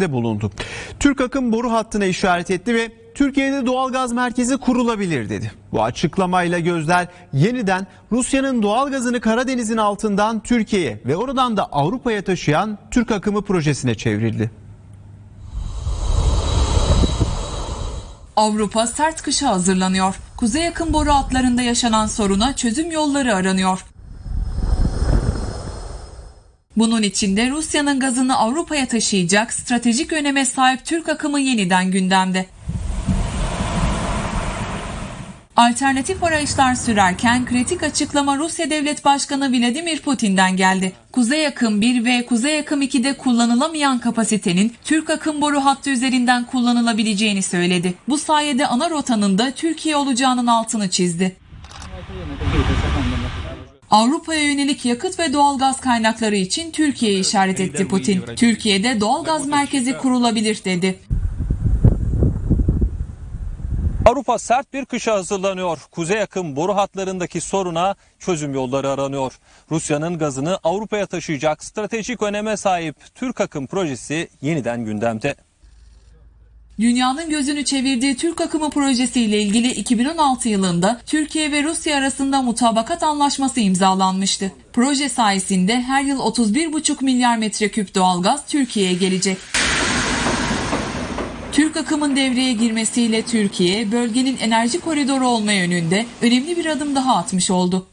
de bulundu. Türk akım boru hattına işaret etti ve Türkiye'de doğalgaz merkezi kurulabilir dedi. Bu açıklamayla gözler yeniden Rusya'nın doğalgazını Karadeniz'in altından Türkiye'ye ve oradan da Avrupa'ya taşıyan Türk akımı projesine çevrildi. Avrupa sert kışa hazırlanıyor. Kuzey yakın boru hatlarında yaşanan soruna çözüm yolları aranıyor. Bunun için de Rusya'nın gazını Avrupa'ya taşıyacak stratejik öneme sahip Türk akımı yeniden gündemde. Alternatif arayışlar sürerken kritik açıklama Rusya Devlet Başkanı Vladimir Putin'den geldi. Kuzey Akım 1 ve Kuzey Akım 2'de kullanılamayan kapasitenin Türk akım boru hattı üzerinden kullanılabileceğini söyledi. Bu sayede ana rotanın da Türkiye olacağının altını çizdi. Avrupa'ya yönelik yakıt ve doğalgaz kaynakları için Türkiye'yi işaret etti Putin. Türkiye'de doğalgaz merkezi kurulabilir dedi. Avrupa sert bir kışa hazırlanıyor. Kuzey yakın boru hatlarındaki soruna çözüm yolları aranıyor. Rusya'nın gazını Avrupa'ya taşıyacak stratejik öneme sahip Türk akım projesi yeniden gündemde. Dünyanın gözünü çevirdiği Türk akımı projesiyle ilgili 2016 yılında Türkiye ve Rusya arasında mutabakat anlaşması imzalanmıştı. Proje sayesinde her yıl 31,5 milyar metreküp doğalgaz Türkiye'ye gelecek. Türk akımın devreye girmesiyle Türkiye, bölgenin enerji koridoru olma yönünde önemli bir adım daha atmış oldu.